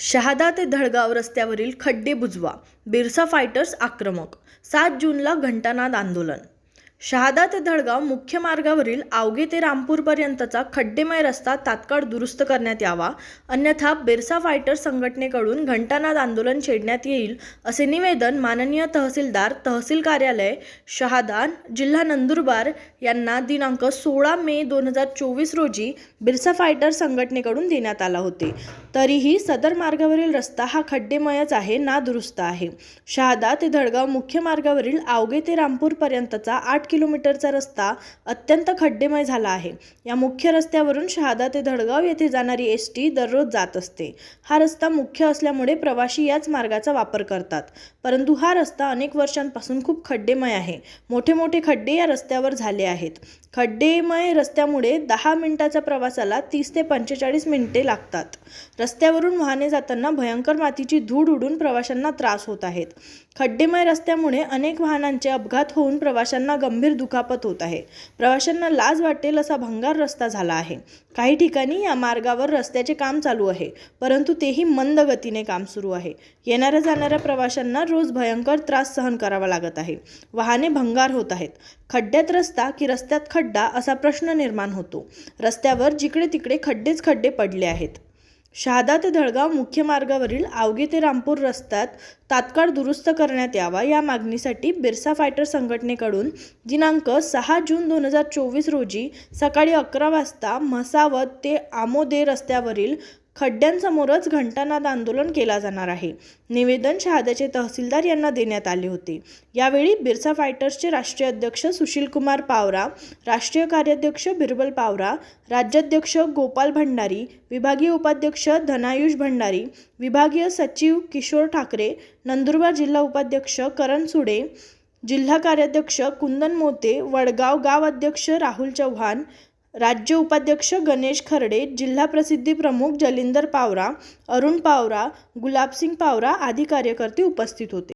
शहादा ते धडगाव रस्त्यावरील खड्डे बुजवा बिरसा फायटर्स आक्रमक सात जूनला घंटानाद आंदोलन शहादा ते धडगाव मुख्य मार्गावरील आवगे ते रामपूरपर्यंतचा खड्डेमय रस्ता तात्काळ दुरुस्त करण्यात यावा अन्यथा बिरसा फायटर संघटनेकडून घंटानाद आंदोलन छेडण्यात येईल असे निवेदन माननीय तहसीलदार तहसील कार्यालय शहादा जिल्हा नंदुरबार यांना दिनांक सोळा मे दोन हजार चोवीस रोजी बिरसा फायटर संघटनेकडून देण्यात आला होते. तरीही सदर मार्गावरील रस्ता हा खड्डेमयच आहे ना दुरुस्त आहे. शहादा ते धडगाव मुख्य मार्गावरील आवगे ते रामपूरपर्यंतचा आठ किलोमीटरचा रस्ता अत्यंत खड्डेमय झाला आहे. या मुख्य रस्त्यावरून शहादा ते धडगाव येथे जाणारी एस टी दररोज जात असते. हा रस्ता मुख्य असल्यामुळे प्रवासी याच मार्गाचा वापर करतात. परंतु हा रस्ता अनेक वर्षांपासून खूप खड्डेमय आहे. मोठे मोठे खड्डे या रस्त्यावर झाले आहेत. खड्डेमय रस्त्यामुळे दहा मिनिटाच्या प्रवासाला तीस ते पंचेचाळीस मिनिटे लागतात. रस्त्यावरून वाहने जाताना भयंकर मातीची धूळ उडून प्रवाशांना त्रास होत आहेत. खड्डेमय रस्त्यामुळे अनेक वाहनांचे अपघात होऊन प्रवाशांना गंभीर दुखापत होत आहे. प्रवाशांना लाज वाटेल असा भंगार रस्ता झाला आहे. काही ठिकाणी या मार्गावर रस्त्याचे काम चालू आहे परंतु तेही मंद गतीने काम सुरू आहे. येणाऱ्या जाणाऱ्या प्रवाशांना रोज भयंकर त्रास सहन करावा लागत आहे. वाहने भंगार होत आहेत. खड्ड्यात रस्ता की रस्त्यात खड्डा असा प्रश्न निर्माण होतो. रस्त्यावर जिकडे तिकडे खड्डेच खड्डे पडले आहेत. शहादा ते धडगाव मुख्य मार्गावरील आवगे ते रामपूर रस्त्यात तात्काळ दुरुस्त करण्यात यावा या मागणीसाठी बिरसा फायटर संघटनेकडून दिनांक सहा जून दोन हजार चोवीस रोजी सकाळी अकरा वाजता म्हसावत ते आमोदे रस्त्यावरील खड्ड्यांसमोरच घंटानाद आंदोलन केला जाणार आहे. निवेदन शहाद्याचे तहसीलदार यांना देण्यात आले होते. यावेळी बिरसा फायटर्सचे राष्ट्रीय अध्यक्ष सुशीलकुमार पावरा राष्ट्रीय कार्याध्यक्ष बिरबल पावरा राज्याध्यक्ष गोपाल भंडारी विभागीय उपाध्यक्ष धनायुष भंडारी विभागीय सचिव किशोर ठाकरे नंदुरबार जिल्हा उपाध्यक्ष करण सुडे जिल्हा कार्याध्यक्ष कुंदन मोते वडगाव गाव अध्यक्ष राहुल चव्हाण राज्य उपाध्यक्ष गणेश खर्डे जिल्हा प्रसिद्धी प्रमुख जलिंदर पावरा अरुण पावरा गुलाबसिंग पावरा आदी कार्यकर्ते उपस्थित होते.